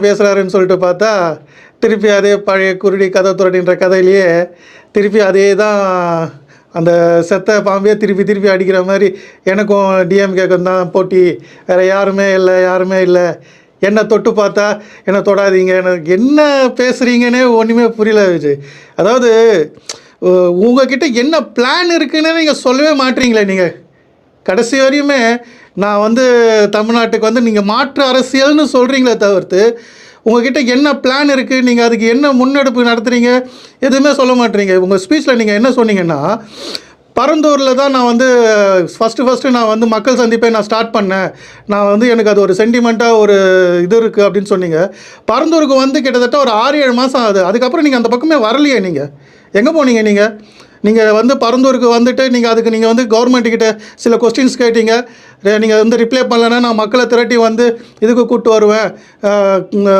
பேசுகிறாருன்னு சொல்லிட்டு பார்த்தா திருப்பி அதே பழைய குருடி கதை துரடின்ற கதையிலேயே திருப்பி அதே தான் அந்த செத்த பாம்பே திருப்பி திருப்பி அடிக்கிற மாதிரி எனக்கும் டிஎம்கேக்கும் தான் போட்டி. வேறு யாருமே இல்லை யாருமே இல்லை. என்னை தொட்டு பார்த்தா என்னை தொடாதீங்க. எனக்கு என்ன பேசுகிறீங்கன்னே ஒன்றுமே புரியல விஜய் அதாவது உ- உங்ககிட்ட என்ன பிளான் இருக்குன்னு நீங்கள் சொல்லவே மாட்டீங்களே நீங்கள் கடைசி வரையுமே நான் வந்து தமிழ்நாட்டுக்கு வந்து நீங்கள் மாற்று அரசியல்னு சொல்கிறீங்களே தவிர்த்து உங்ககிட்ட என்ன பிளான் இருக்குது நீங்கள் அதுக்கு என்ன முன்னெடுப்பு நடத்துகிறீங்க எதுவுமே சொல்ல மாட்டீங்க. உங்கள் ஸ்பீச்சில் நீங்கள் என்ன சொன்னீங்கன்னா பரந்தூரில் தான் நான் வந்து ஃபஸ்ட்டு ஃபஸ்ட்டு நான் வந்து மக்கள் சந்திப்பை நான் ஸ்டார்ட் பண்ணேன். நான் வந்து எனக்கு அது ஒரு சென்டிமெண்ட்டாக ஒரு இது இருக்குது அப்படின்னு சொன்னீங்க. பரந்தூருக்கு வந்து கிட்டத்தட்ட ஒரு ஆறு ஏழு மாதம் ஆகுது. அதுக்கப்புறம் நீங்கள் அந்த பக்கமே வரலையே நீங்கள் எங்கே போனீங்க நீங்கள் நீங்கள் வந்து பரந்தூருக்கு வந்துட்டு நீங்கள் அதுக்கு நீங்கள் வந்து கவர்மெண்ட்டுக்கிட்ட சில கொஸ்டின்ஸ் கேட்டீங்க. நீங்கள் வந்து ரிப்ளை பண்ணலைன்னா நான் மக்களை திரட்டி வந்து இதுக்கு கூப்பிட்டு வருவேன்.